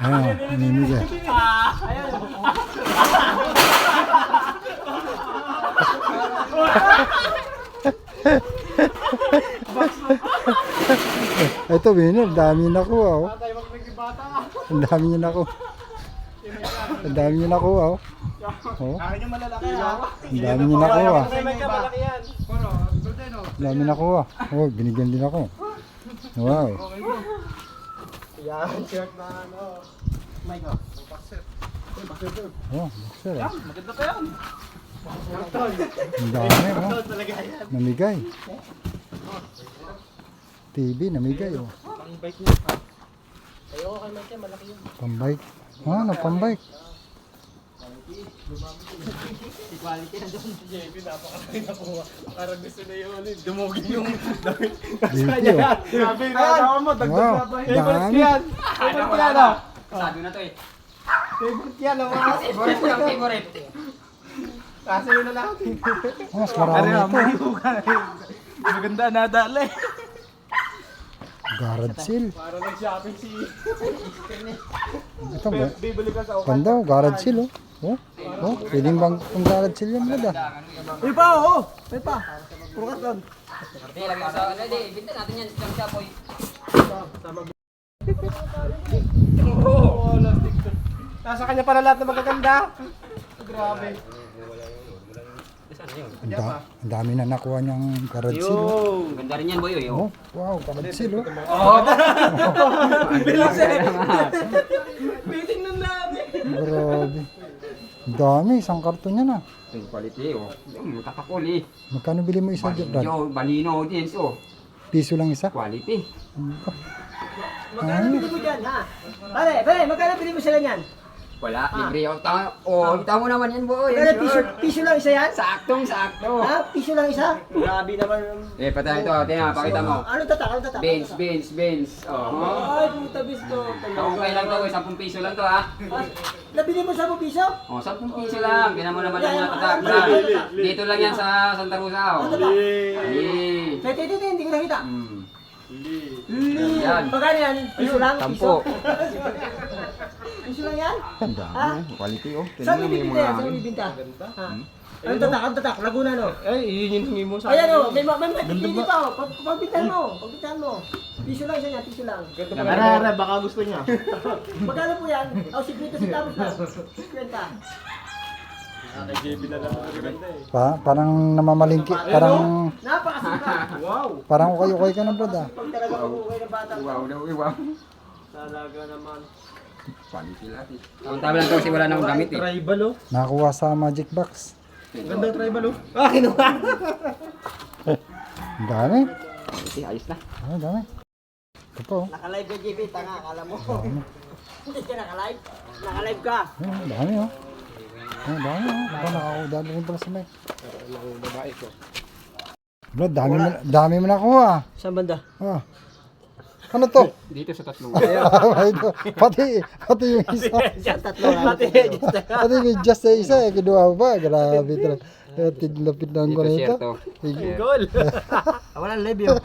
Ayan, namimigay. Ito, winner. Dami niya nakuha, oh. Ang dami niya nakuha. Ang dami niya nakuha, oh. Oh, Akin yung malalaki ha. ang dami niya malaki yan. Ang dami nakuha. Oh, binigyan din ako. Wow. Yan, shirt na ano. Mike oh. Oh, boxer, oh. Maganda pa yan. Ang dami, oh. Talaga yan. Namigay. TV, namigay, oh. Pang bike niya. Ayoko kay Mike malaki yun. Pambike. Ah, ano, pambike. Equality na doon. JP napakalaki na po. Parang gusto na yun. ulit. Dumugin yung damit. JP, oh. Grabe, nakatawa mo. Dagdag na pa. Favorite yan. Favorite yan ah. Sabi na to eh. Favorite yan ah. Favorite ko lang, favorite. Kasi yun na. Oh, mas marami ito. Maganda, nadali. Garage sale. Para nag-shopping si... Ito ba? Bibili ka sa oka. Ganda, oh. Garage sale, oh. Oh, oh, pwedeng bang itong garage sale yan, brad, ah. May pa, oo. May pa. Puro ka doon. Hindi, lagay sa... Hindi, ibinta natin yan. Yung siya, boy. Nasa kanya pala lahat na magaganda. Grabe. Ang, da- ang dami na nakuha niyang garage sale, oh. Yo. Ganda rin yan, boy. Oh, oh. wow, garage sale, oh. Bilis eh. Meeting na namin. Grabe. Dami, isang karton yan, ah. Yung quality, oh. Yung kakakul, eh. Magkano bili mo isa, brad? Balino, balino audience, oh. Piso lang isa? Quality. Magkano bili mo dyan, ha? Pare, pare, magkano bili mo sila niyan? Wala, libre ako. Tama, oh, kita mo naman yan, boy. Magkano piso, piso lang isa yan? Saktong, sakto. Ha? Piso lang isa? Grabe naman. Eh, patay ito. Tingnan, pakita mo. Ano tatak? Ano tatak? Benz, Benz, Benz. Oh. Ay, puta bisto. Kaungkay lang to, eh. 10 piso lang to, ha. Nabili mo sa piso? Oh, 10 piso lang. Tingnan mo naman ang mga tatak. Dito lang yan sa Santa Rosa, oh. Ano tatak? Hindi, hindi, hindi ko nakita. Hmm. Li. Yan. Piso lang? Sampo. Piso lang yan? Ang dami. Quality, oh. Saan mo bibinta yan? Saan mo bibinta? Ha? Ano tatak? Ano tatak? Laguna no? Ay, yun yung hingi mo sa Ayan o, may may may pipili pa o. Pag- Pagbintahan mo, pagbintahan mo. Piso lang siya niya, piso lang. Ara, ara, baka gusto niya. Magkano po yan? O, 50 centavos lang. 50. JB na lang ang maganda eh. Pa, parang namamalingki, parang, Napakasipa. Wow! parang ukay-ukay ka na, brad, ah. Pag talaga mag-uwi ng bata. Wow daw, wow. Talaga naman. Quality lahat, eh. Tama lang to kasi wala na akong gamit, eh. Tribal oh. Nakakuha sa Magic Box. Ganda tribal oh. Ah, kinuha! Ang dami. Quality, ayos na. Ah, ang dami. Ito po, oh. Nakalive ka, JP. Tanga, akala mo. Hindi ka nakalive. Nakalive ka. Ayun, ang dami, oh. Ah, Ang dami, oh. Aba, nakakuha rin pala sa may. babae ko. Brad, dami mo, dami mo nakuha. ah. Saan banda? Ah. Ano to? Dito sa tatlong. Ito, pati, pati yung isa. Lang. Pati may just sa isa, eh, kinuha mo pa. Grabe talaga. Tinlapit na ko Dito na ito. to. Goal. Wala yun.